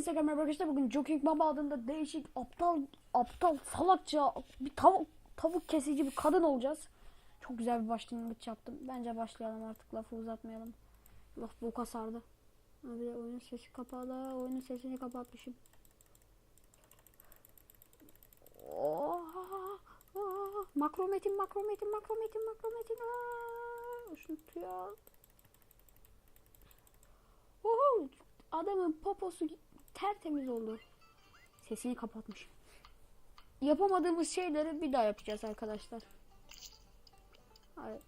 Instagram arkadaşlar bugün Joking Baba adında değişik aptal aptal salakça bir tavuk tavuk kesici bir kadın olacağız. Çok güzel bir başlangıç yaptım. Bence başlayalım artık lafı uzatmayalım. Laf boka sardı. Ha, Bir de oyunun sesi kapalı. Oyunun sesini kapatmışım. Oha! Aa, makro metin makro metin makro metin makro metin. Aa. Oho! Adamın poposu tertemiz oldu. Sesini kapatmış. Yapamadığımız şeyleri bir daha yapacağız arkadaşlar. Hayır.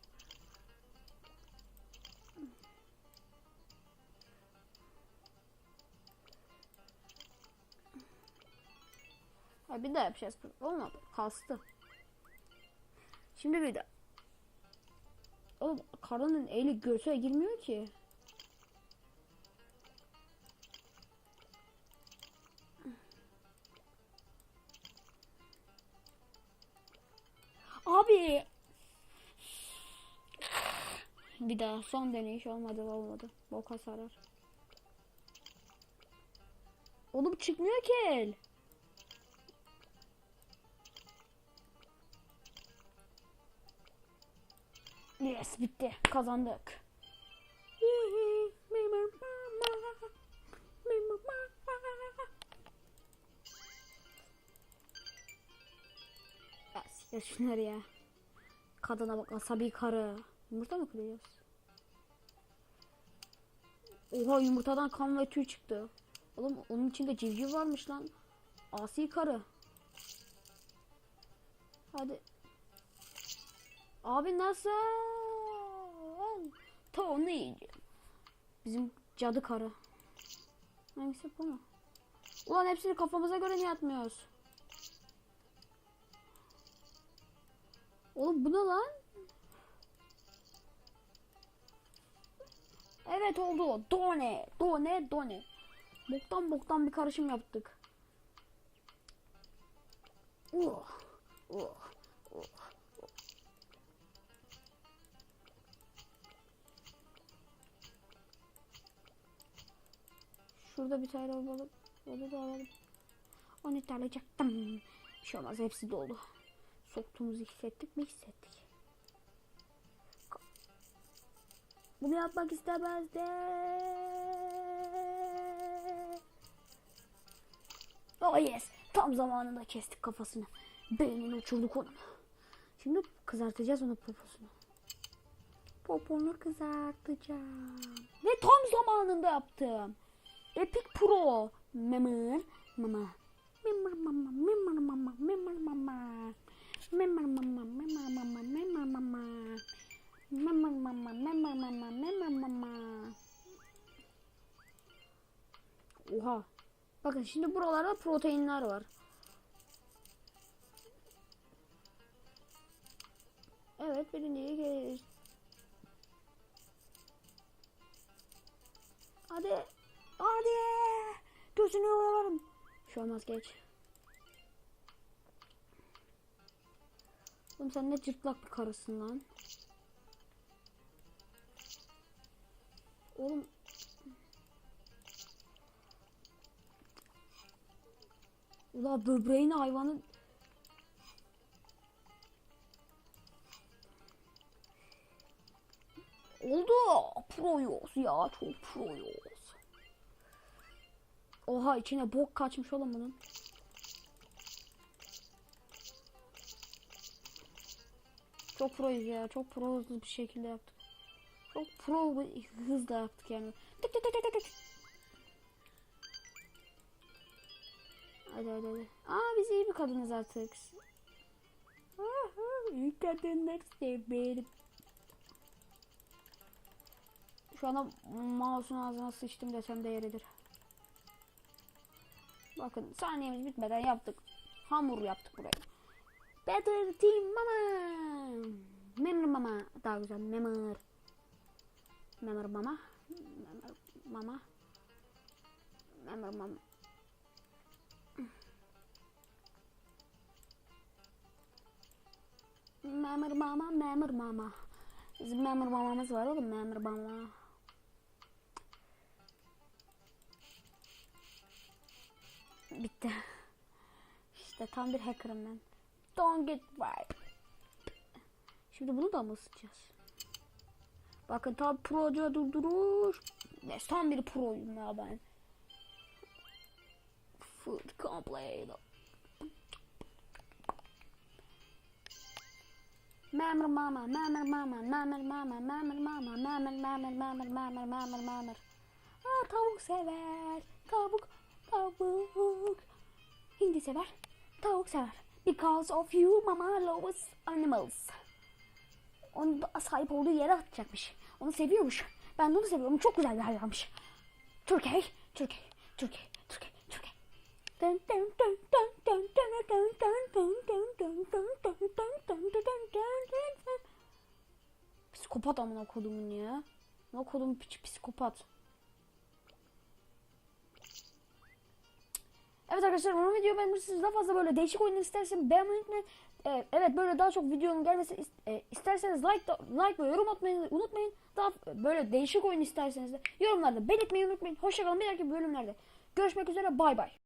Hayır bir daha yapacağız. Olmadı. Kastı. Şimdi bir daha. Oğlum karının eli göğsüne girmiyor ki. Abi. Bir daha son deneyiş olmadı olmadı. Boka sarar. Oğlum çıkmıyor ki el. Yes bitti. Kazandık. Ya şunları ya. Kadına bak asabi karı. Yumurta mı kırıyoruz? Oha yumurtadan kan ve tüy çıktı. Oğlum onun içinde civciv varmış lan. Asi karı. Hadi. Abi nasıl? Yiyeceğim. Bizim cadı karı. Hangisi bu mu? Ulan hepsini kafamıza göre niye atmıyoruz? Oğlum bu ne lan? Evet oldu. Done. Done. Done. Boktan boktan bir karışım yaptık. Oh. Oh. Oh. Şurada bir tane balık. Onu da alalım. Onu da alacaktım. Bir şey olmaz hepsi dolu. Soktuğumuzu hissettik mi hissettik. Bunu yapmak istemezdi. Oh yes. Tam zamanında kestik kafasını. Beynini uçurduk onun. Şimdi kızartacağız onun poposunu. Poponu kızartacağım. Ve tam zamanında yaptım. Epic Pro. Memur. Mama. Memur mama. Memur mama. Memur mama. Oha. Bakın şimdi buralarda proteinler var. Evet birinciye gelir. Hadi. Hadi. Gözünü alalım. Şu an geç. Oğlum sen ne cırtlak bir karısın lan. Oğlum. Ula böbreğini hayvanın Oldu. Proyuz ya. Çok proyuz. Oha içine bok kaçmış oğlum bunun. Çok proyuz ya. Çok pro hızlı bir şekilde yaptık. Çok pro bir hızla yaptık yani. Tık tık tık tık tık. Hadi hadi hadi. Aa biz iyi bir kadınız artık. Aha, iyi kadınlar severim. Şu anda mouse'un ağzına sıçtım desem de yeridir. Bakın saniyemiz bitmeden yaptık. Hamur yaptık burayı. Better Team Mama. Memur Mama. Daha güzel. Memur. Memur Mama. Memur Mama. Memur Mama. Memur Mama. Memur Mama. Bizim memur mamamız var oğlum. Memur mama. Bitti. İşte tam bir hacker'ım ben. Don't get right. Şimdi bunu da mı ısıtacağız? Bakın tam proca durduruş. Ne tam bir proyum ya ben. Food complete. Memur mama, memur mama, memur mama, memur mama, memur memur memur memur memur memur. Aa, tavuk sever, tavuk, tavuk. Hindi sever, tavuk sever. Because of you mama loves animals. Onu sahip olduğu yere atacakmış. Onu seviyormuş. Ben de onu seviyorum. Çok güzel bir hayvanmış. Türkiye, Türkiye, Türkiye, Türkiye, Türkiye. Psikopat amına kodumun ya. Ne kodum piç psikopat. Evet arkadaşlar umarım video beğenmişsiniz. Daha fazla böyle değişik oyunlar isterseniz beğenmeyi. Ee, evet böyle daha çok videonun gelmesi e, isterseniz like da, like ve yorum atmayı unutmayın. Daha böyle değişik oyun isterseniz de yorumlarda belirtmeyi unutmayın. Hoşçakalın bir dahaki bölümlerde. Görüşmek üzere bay bay.